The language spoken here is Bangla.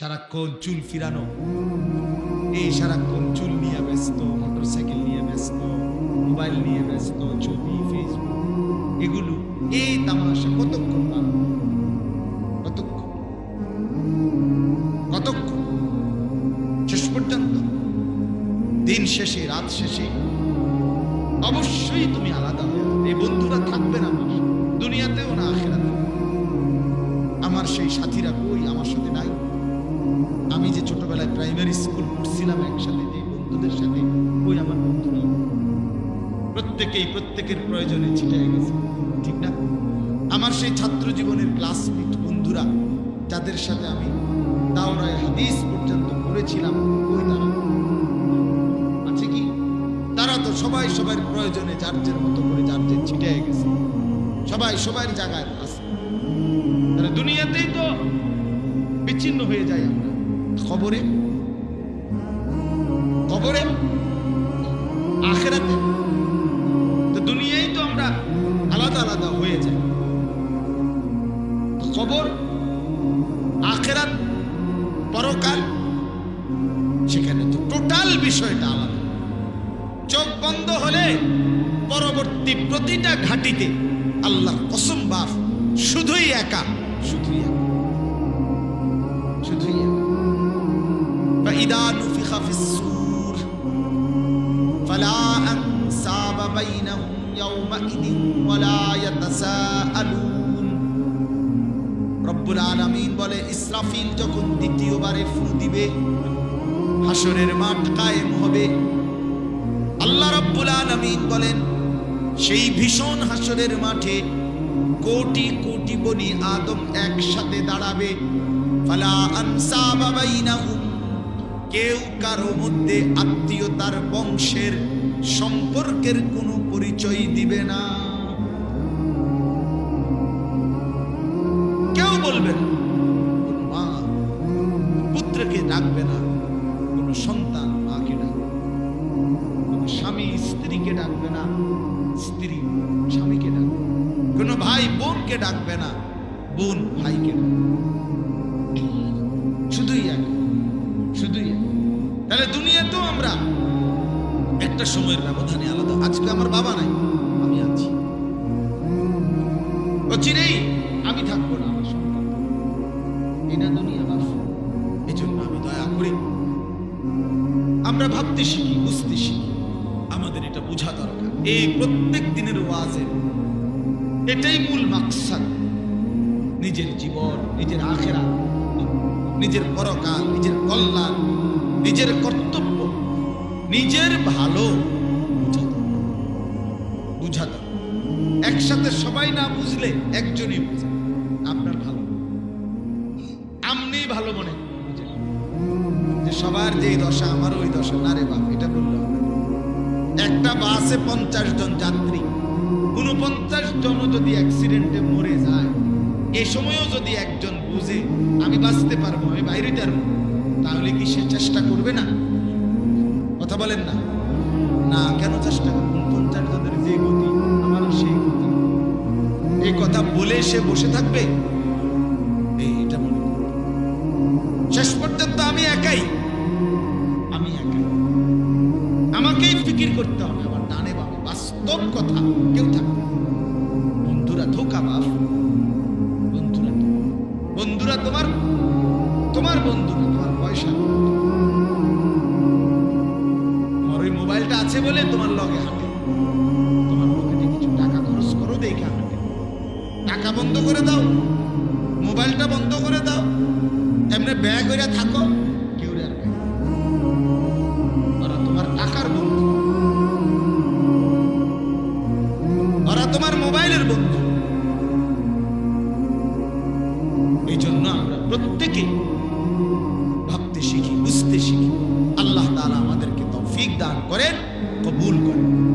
সারাক্ষণ চুল ফিরানো। এই সারাক্ষণ চুল নিয়ে ব্যস্ত, মোটরসাইকেল নিয়ে ব্যস্ত, মোবাইল নিয়ে ব্যস্ত, ছবি ফেসবুক এগুলো এই তামাশা কতক্ষণ পাবে? কতক্ষণ? কতক্ষণ? দিন শেষে, রাত শেষে? অবশ্যই তুমি আলাদা হয়ে এই বন্ধুরা থাকবে না আমার দুনিয়াতেও না আখেরাতে আমার সেই সাথীরা কই? আমার সাথে নাই। আমি যে ছোটবেলায় প্রাইমারি স্কুল পড়ছিলাম একসাথে, যে বন্ধুদের সাথে কই আমার বন্ধুরা প্রত্যেকেই প্রত্যেকের প্রয়োজনে ছিটে গেছে, ঠিক না? আমার সেই ছাত্র জীবনের ক্লাসমেট বন্ধুরা, যাদের সাথে আমি দাওরায় হাদিস পর্যন্ত পড়েছিলাম কই তারা। আছে কি? তারা তো সবাই সবার প্রয়োজনে যার যার মতো করে যার যার ছিটে গেছে। সবাই সবার জায়গায় আছে। তাহলে দুনিয়াতেই তো বিচ্ছিন্ন হয়ে যায় আমরা। খবরে? খবরে? আখেরাতে? তো দুনিয়ায় তো আমরা আলাদা আলাদা হয়ে যাই। খবর, আখেরাত, পরকাল, সেখানে তো টোটাল বিষয়টা আলাদা। চোখ বন্ধ হলে পরবর্তী প্রতিটা ঘাটিতে আল্লাহ কসম বাফ, শুধুই একা। فإذا نفخ في الصور فلا أنساب بينهم يومئذ ولا يتساءلون রব্বুল আলামিন বলে ইসরাফিল যখন দ্বিতীয়বারে ফু দিবে হাসরের মাঠ কায়েম হবে আল্লাহ রব্বুল আলামিন বলেন সেই ভীষণ হাসরের মাঠে কোটি কোটি বনি আদম একসাথে দাঁড়াবে ফালা আনসাবা বাইনাহুম কেউ কারও মধ্যে আত্মীয়তার বংশের সম্পর্কের কোনো পরিচয় দিবে না। কেউ বলবে না, কোনো মা পুত্রকে ডাকবে না, কোনো সন্তান মাকে ডাকবে কোনো স্বামী স্ত্রীকে ডাকবে না, স্ত্রী স্বামীকে ডাকবে কোনো ভাই বোনকে ডাকবে না, বোন ভাইকে ডাকবে একটা সময়ের ব্যবধানে আলাদা। আজকে আমার বাবা নাই, আমি আছি। ও চিনেই আমি থাকব না আমার সন্তান দুনিয়া বাস এই জন্য আমি দয়া করি আমরা ভাবতে শিখি, বুঝতে শিখি। আমাদের এটা বোঝা দরকার। এই প্রত্যেক দিনের ওয়াজের এটাই মূল মাকসাদ। নিজের জীবন, নিজের আখেরা নিজের পরকাল, নিজের কল্যাণ, নিজের কর্তব্য নিজের ভালো বোঝা দরকার। বোঝা দরকার। একসাথে সবাই না বুঝলে একজনই বুঝে। আপনার ভালো আপনি ভালো মনে যে সবার যেই দশা আমার ওই দশা। না রে বাপ, এটা বলল একটা বাসে পঞ্চাশ জন যাত্রী। উনপঞ্চাশ জন যদি অ্যাক্সিডেন্টে মরে যায়, এ সময়ও যদি একজন বুঝে, আমি বাঁচতে পারব, আমি বাইরে পারব তাহলে কি সে চেষ্টা করবে না? কথা বলেন না। না, কেন চেষ্টা করব পঞ্চাশ জনের যে গতি, আমার সেই গতি। এই কথা বলে সে বসে থাকবে? এই এটা মনে শেষ পর্যন্ত আমি একাই। আমি একাই। আমাকেই ফিকির করতে হবে, আমার ডানে বামে। বাস্তব কথা, কেউ বলে তোমার লগে হাঁটে। তোমার পকেটে কিছু টাকা খরচ করো দেখে হাঁটে। টাকা বন্ধ করে দাও, মোবাইলটা বন্ধ করে দাও, এমনি ব্যাগ হইয়া থাকো, কেউ ওরা তোমার টাকার বন্ধু। ওরা তোমার মোবাইলের বন্ধু। এই জন্য আমরা প্রত্যেকে ভাবতে শিখি, বুঝতে শিখি। আল্লাহ তাআলা আমাদেরকে তৌফিক দান করেন। কবুল করেন